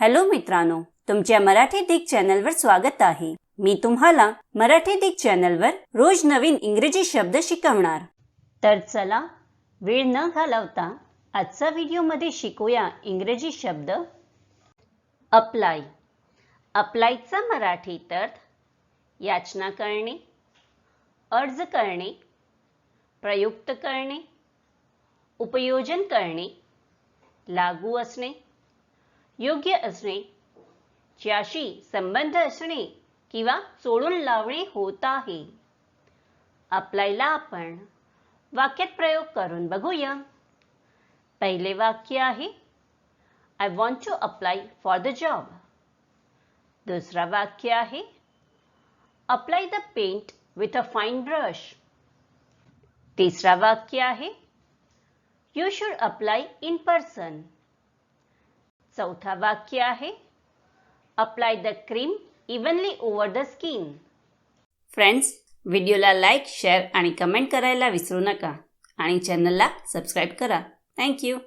Hello मित्रांनो तुमच्या मराठी दिग चॅनलवर स्वागत आहे. मी तुम्हाला मराठी दिग चॅनलवर रोज नवीन इंग्रजी शब्द शिकवणार. तर चला वेळ न घालवता आजचा व्हिडिओमध्ये शिकूया इंग्रजी शब्द अप्लाय अप्लायचा मराठीत अर्थ याचना करणे अर्ज करणे प्रयुक्त करणे उपयोजन करणे लागू असणे योग्य असणे ज्याशी संबंध असणे किंवा सोडून लावणे होत आहे. अप्लायला आपण वाक्यात प्रयोग करून बघूया. पहिले वाक्य आहे I want to apply for the job दुसरा वाक्य आहे apply the paint with a fine brush तिसरा वाक्य आहे you should apply in person चौथा वाक्य आहे. Apply the cream evenly over the skin friends व्हिडिओला लाईक शेअर आणि कमेंट करायला विसरू नका. आणि चॅनलला सबस्क्राईब करा. थँक्यू